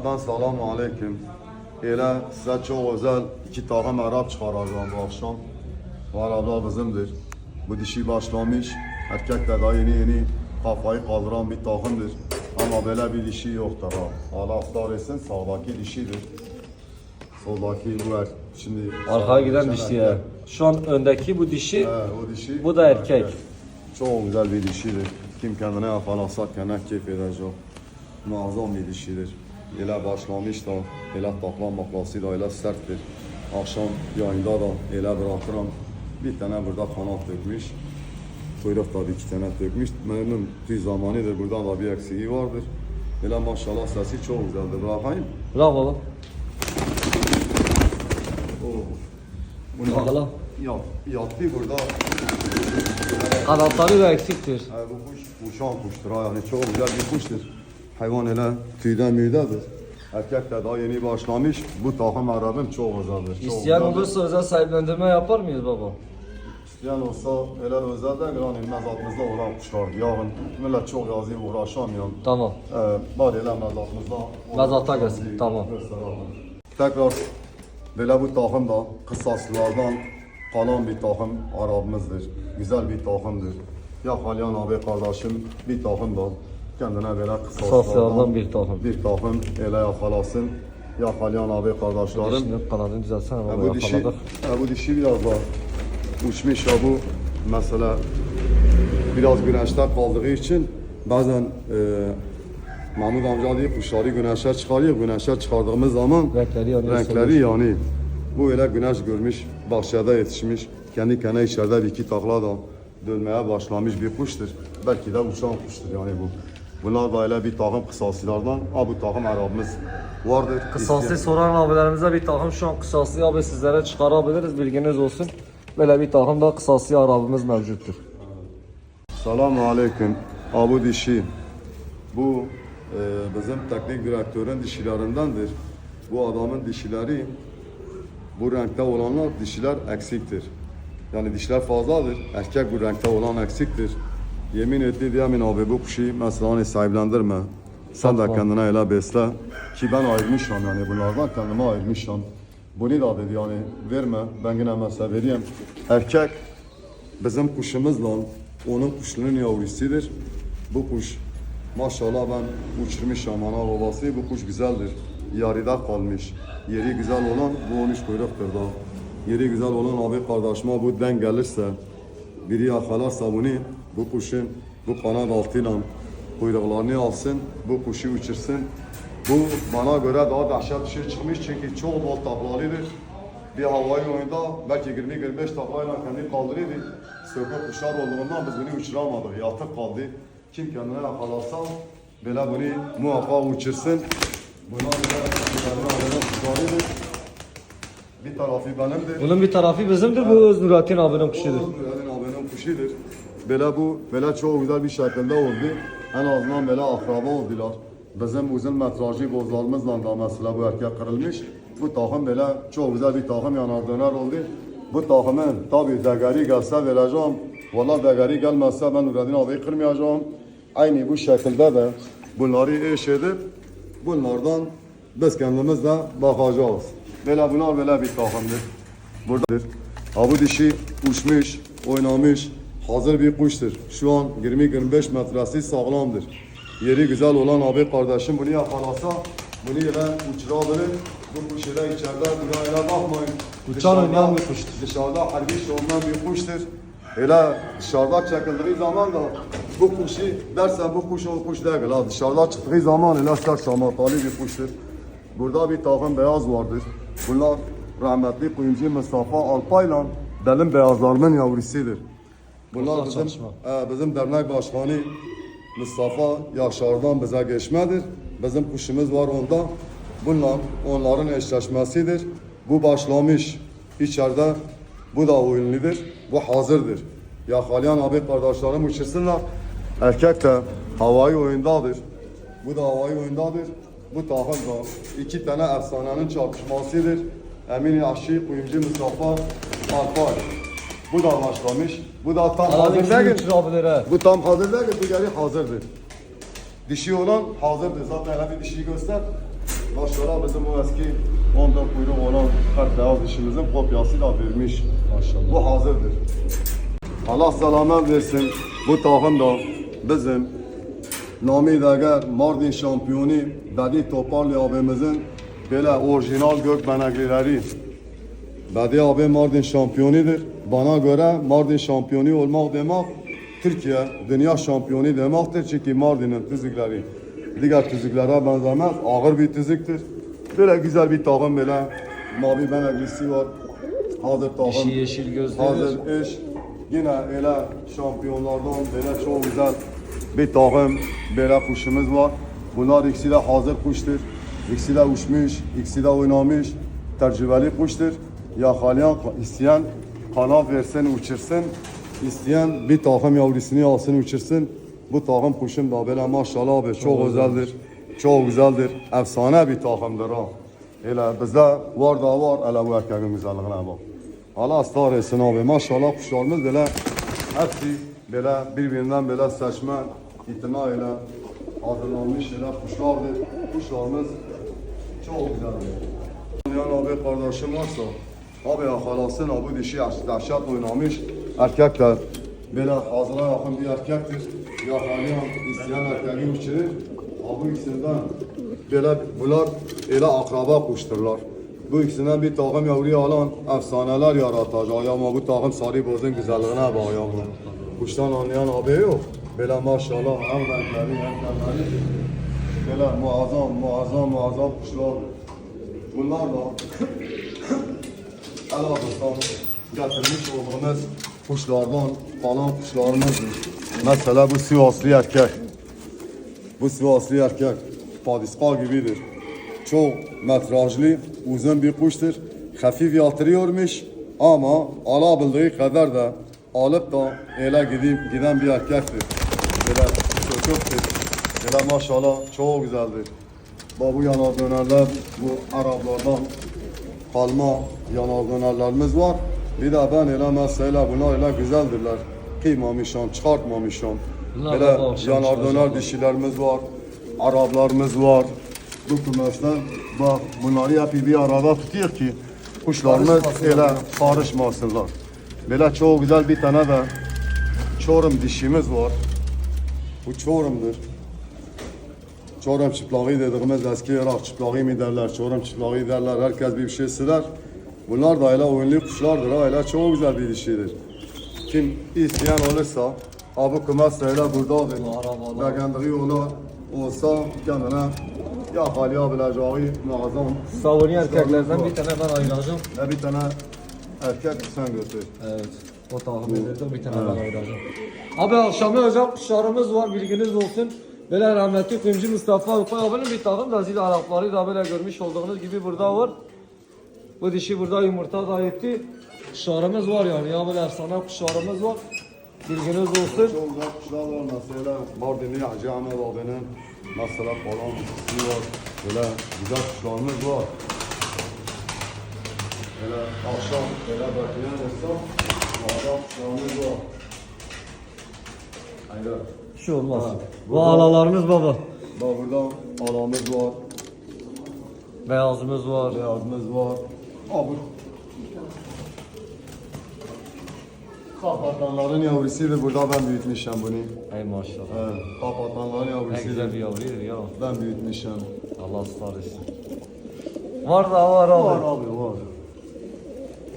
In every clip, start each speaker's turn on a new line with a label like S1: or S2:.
S1: Allah'tan selamu aleyküm. Elə size çok özel iki takım Arap çıkaracağım bu akşam. Bu Araplar bizimdir. Bu dişi başlamış. Erkek de daha yeni yeni kafayı kaldıran bir takımdır. Ama böyle bir dişi yoktur ha. Allah affar etsin sağdaki dişidir. Soldaki bu er. Şimdi
S2: Arkaya giden dişi
S1: erkek.
S2: ya. Şu an öndeki bu dişi.
S1: He, o dişi.
S2: Bu da erkek.
S1: Çok güzel bir dişidir. Kim kendine yapalarsa kendine keyif edecek. Muazzam bir dişidir. Elə başlamış da, elə takla maklası da elə serttir. Akşam yayında da elə bırakıram. Bir tane burada kanat dökmüş. Kuyruk da bir iki tane dökmüş. Memnun tüy zamanıdır. Burada da bir eksiği vardır. Elə maşallah sesi çok güzeldir. Bırakayım.
S2: Bırak baba.
S1: Oo. Bunu
S2: Bakalım.
S1: Yat, yattı burada.
S2: Kanatları da eksiktir.
S1: Ha, bu kuş uçan kuştur ha yani çok güzel bir kuştur. Hayvan hele tüyden müydedir. Erkek de daha yeni başlamış. Bu takım Arap'ın çok özeldir. Çok
S2: İsteyen
S1: güzeldir.
S2: olursa özel sahiplendirme yapar mıyız baba?
S1: İsteyen olsa hele özel de yani mezatımızda olan kuşlar. Yarın millet çok yazı uğraşamıyor.
S2: Tamam.
S1: Ee, bari hele mezatımızda.
S2: Mezata gelsin, tamam.
S1: Tekrar böyle bu takım da kısaslardan kalan bir takım Arabımızdır. Güzel bir takımdır. Ya Halyan abi kardeşim bir takım da kendine böyle
S2: Kısaslardan
S1: kısaslardan
S2: bir takım.
S1: bir takım ele yakalasın. Ya Halyan abi kardeşlerim.
S2: Dişini kanadını düzeltsene
S1: Ha,
S2: baba
S1: bu dişi, ha, bu dişi biraz daha uçmuş ya bu mesela biraz güneşte kaldığı için bazen e, Mahmut amca diyor kuşları güneşe çıkarıyor. Güneşe çıkardığımız zaman
S2: Renkleri yanıyor,
S1: renkleri yani. Bu öyle güneş görmüş, bahçede yetişmiş. Kendi kendine içeride bir iki takla da dönmeye başlamış bir kuştur. Belki de uçan kuştur yani bu. Bunlar da öyle bir takım kısasılardan. Ha bu takım Arabımız vardır.
S2: Kısaslı soran abilerimize bir takım şu an kısaslı abi sizlere çıkarabiliriz bilginiz olsun. Böyle bir takım da kısaslı arabamız mevcuttur.
S1: Selamun Aleyküm. Abu dişi. Bu e, bizim teknik direktörün dişilerindendir. Bu adamın dişileri bu renkte olanlar dişiler eksiktir. Yani dişler fazladır. Erkek bu renkte olan eksiktir. Yemin etti diyemin abi bu kuşu mesela hani sahiplendirme. Sen de kendine öyle besle. Ki ben ayırmışım yani bunlardan kendime ayırmışım. Bunu da dedi yani verme ben yine mesela vereyim. Erkek bizim kuşumuzla onun kuşunun yavrusudur. Bu kuş maşallah ben uçurmuşum ana babası. Bu kuş güzeldir. Yarıda kalmış. Yeri güzel olan bu 13 kuyruktur da. Yeri güzel olan abi kardeşime bu denk gelirse biri yakalarsa bunu bu kuşun bu kanat altıyla kuyruklarını alsın. Bu kuşu uçursun. Bu bana göre daha dehşet bir şey çıkmış çünkü çok bol taklalıdır bir havai oyunda belki 20-25 taklayla kendi kaldırıyordu. Sökük kuşlar olduğundan biz bunu uçuramadık. Yatık kaldı. Kim kendine yakalarsa böyle bunu muhakkak uçursun. Bunlar böyle kendine alınan kuşlarıdır. Bir tarafı benimdir.
S2: Bunun bir tarafı bizimdir bu Öz Nurattin abinin kuşudur.
S1: Murat'ın abinin kuşudur. Böyle bu, böyle çok güzel bir şekilde oldu. En azından böyle akraba oldular. Bizim uzun metrajlı bozlarımızla da mesela bu erkek kırılmış. Bu takım böyle çok güzel bir takım yanar döner oldu. Bu takımın tabi değeri gelse vereceğim. Valla değeri gelmezse ben Nurattin abiyi kırmayacağım. Aynı bu şekilde de bunları eş edip bunlardan biz kendimiz bakacağız. Böyle bunlar böyle bir takımdır. Buradadır. Ha bu dişi uçmuş, oynamış, hazır bir kuştur. Şu an 20-25 metresi sağlamdır. Yeri güzel olan abi kardeşim bunu yakalasa bunu yine uçurabilir. Bu kuş ile içeride buna öyle bakmayın.
S2: Uçan oynayan bir kuştur.
S1: Dışarıda harbi şovman bir kuştur. Öyle dışarıda çekildiği zaman da bu kuşu dersen bu kuş o kuş değil. Ha. Dışarıda çıktığı zaman öyle sert şamatalı bir kuştur. Burada bir takım beyaz vardır. Bunlar rahmetli kuyumcu Mustafa Alpay'la benim beyazlarımın yavrusudur. Bunlar bizim, e, bizim dernek başkanı Mustafa Yaşar'dan bize geçmedir. Bizim kuşumuz var onda. Bunlar onların eşleşmesidir. Bu başlamış içeride. Bu da oyunludur. Bu hazırdır. Ya Halyan abi kardeşlerim uçursunlar. Erkek de havai oyundadır. Bu da havai oyundadır. Bu takım da iki tane efsanenin çarpışmasıdır. Emin Aşi, Kuyumcu Mustafa Alpay. Bu da başlamış. Bu da tam hazır değil. Bu tam hazır değil, bu geri hazırdır. Dişi olan hazırdır. Zaten hele bir dişiyi göster. Maşallah bizim o eski ondan kuyruğu olan kart beyaz dişimizin kopyasıyla vermiş.
S2: Maşallah.
S1: Bu hazırdır. Allah selamet versin. Bu takım da bizim Nami Deger Mardin şampiyonu Bedi Toparlı abimizin böyle orijinal gökbeneklileri. Bedi abi Mardin şampiyonudur. Bana göre Mardin şampiyonu olmak demek Türkiye dünya şampiyonu demektir. Çünkü Mardin'in tüzükleri diğer tüzüklere benzemez. Ağır bir tüzüktür. Böyle güzel bir takım böyle mavi beneklisi var. Hazır takım.
S2: Dişi yeşil gözlüdür.
S1: Hazır iş. Yine öyle şampiyonlardan böyle çok güzel bir takım böyle kuşumuz var. Bunlar ikisi de hazır kuştur. İkisi de uçmuş, ikisi de oynamış. Tecrübeli kuştur. Yakalayan, isteyen kanat versin, uçursun. İsteyen bir takım yavrusunu alsın, uçursun. Bu takım kuşum da böyle maşallah abi çok, özeldir. Çok güzeldir. Efsane bir takımdır ha. Öyle bizde var da var, hele bu erkeğin güzelliğine bak. Allah ısrar etsin abi. Maşallah kuşlarımız böyle hepsi böyle birbirinden böyle seçme itina ile hazırlanmış şeyler kuşlardır. Kuşlarımız çok güzeldir. Yani abi kardeşim varsa abi yakalasın abi dişi dehşet oynamış erkek de böyle hazıra yakın bir erkektir. Yakalayan isteyen erkeği uçurur. Abi ikisinden böyle bunlar öyle akraba kuşturlar. Bu ikisinden bir takım yavruyu alan efsaneler yaratacak ama bu takım sarı bozun güzelliğine bağlı. Kuştan anlayan abi yok. Böyle maşallah hem renkleri hem kendileri böyle muazzam muazzam muazzam kuşlar. Bunlar da Elazığ'dan getirmiş olduğumuz kuşlardan kalan kuşlarımızdır. Mesela bu Sivaslı erkek. Bu Sivaslı erkek padiska gibidir. Çok metrajlı, uzun bir kuştur. Hafif yatırıyormuş ama alabildiği kadar da alıp da ele gidip giden bir erkektir. Böyle söküktür. Böyle maşallah çok güzeldir. Bak bu yanar dönerler, bu Araplardan kalma yanar dönerlerimiz var. Bir de ben öyle mesela bunlar öyle güzeldirler. Kıymamışam, çıkartmamışam.
S2: Bunlar
S1: Böyle
S2: da bu akşam
S1: yanar
S2: çıkacak.
S1: döner dişilerimiz var. Araplarımız var. Bu kümesler bak bunları hep bir arada tutuyor ki kuşlarımız öyle karışmasınlar. Böyle çok güzel bir tane de çorum dişimiz var. Bu çorumdur. Çorum çıplağı dediğimiz eski Irak çıplağı mı derler, çorum çıplağı derler, herkes bir şey siler. Bunlar da öyle oyunlu kuşlardır, ha, öyle çok güzel bir dişidir. Kim isteyen olursa, abi öyle buradadır.
S2: Arabalar.
S1: Beğendiği ola olsa kendine yakalayabileceği muazzam
S2: Savunlu erkeklerden bir tane ben ayıracağım.
S1: ve bir tane erkek sen götür.
S2: Evet. O tahmin edildi. Bir tane ben ayıracağım. Abi akşamı özel kuşlarımız var. Bilginiz olsun. Böyle rahmetli kuyumcu Mustafa Ukay abinin bir takım da zil Arapları da böyle görmüş olduğunuz gibi burada var. Bu dişi burada yumurta da etti. Kuşlarımız var yani ya böyle efsane kuşlarımız var. Bilginiz olsun.
S1: Çok güzel kuşlar var mesela Mardinli Hacı Ahmet abinin mesela falan kuşu var. Böyle güzel kuşlarımız var. Böyle akşam böyle bekleyen olsa akşam kuşlarımız var. Haydi.
S2: Bir şey olmaz.
S1: Ha,
S2: Bu
S1: burada-
S2: alalarımız baba.
S1: Bak burada alamız var,
S2: Beyazımız var.
S1: beyazımız var. Abi. Kapatanların yavrusuydu burada ben büyütmüşüm bunu.
S2: Ey maşallah.
S1: Evet, kapatanların
S2: Ne
S1: yavrusuydu.
S2: güzel bir yavruydu ya.
S1: Ben büyütmüşüm.
S2: Allah ısrar etsin. Var da var abi.
S1: Var abi var.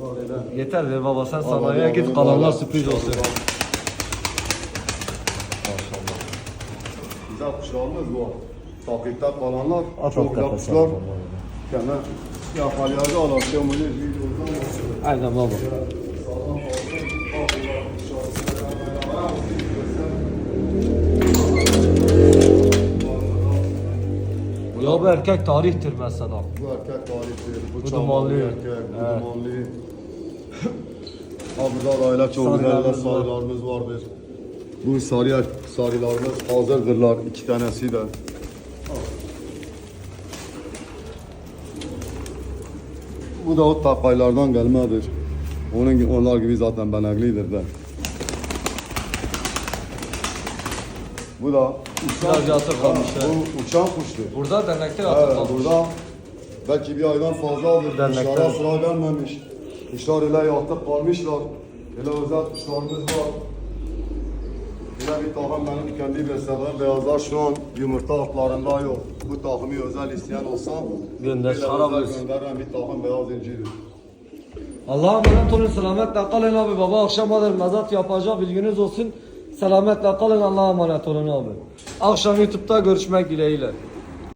S1: Var öyle.
S2: Yeter be baba sen sanayiye git kalanlar sürpriz olsun.
S1: Güzel kuşlarımız var. Takipte kalanlar
S2: At
S1: çok güzel kuşlar. Olan şey bunu videodan
S2: Aynen baba. Ya bu erkek tarihtir mesela.
S1: Bu erkek tarihtir, bu,
S2: Bu dumanlı.
S1: erkek, bu
S2: Evet.
S1: dumanlı. Ha burada da öyle çok güzel
S2: sarılarımız
S1: vardır. Bu sarı sarılarımız hazırdırlar iki tanesi de. Bu da o takaylardan gelmedir. Onun onlar gibi zaten beneklidir de. Bu da uçan,
S2: Biraz yatır kalmış,
S1: Ha, bu uçan kuştur.
S2: Burada dernekte
S1: Evet,
S2: yatır kalmış.
S1: burada Belki bir aydan fazladır.
S2: Dernekten.
S1: Kuşlara sıra gelmemiş. Kuşlar öyle yatıp kalmışlar. Öyle özel kuşlarımız var. Yine bir takım benim kendi beslediğim beyazlar şu an yumurta altlarında yok. Bu takımı özel isteyen olsa
S2: Gönder,
S1: böyle özel gönderen bir takım beyaz incidir.
S2: Allah'a emanet olun, selametle kalın abi. Baba akşamadır mezat yapacak, bilginiz olsun. Selametle kalın, Allah'a emanet olun abi. Akşam YouTube'da görüşmek dileğiyle.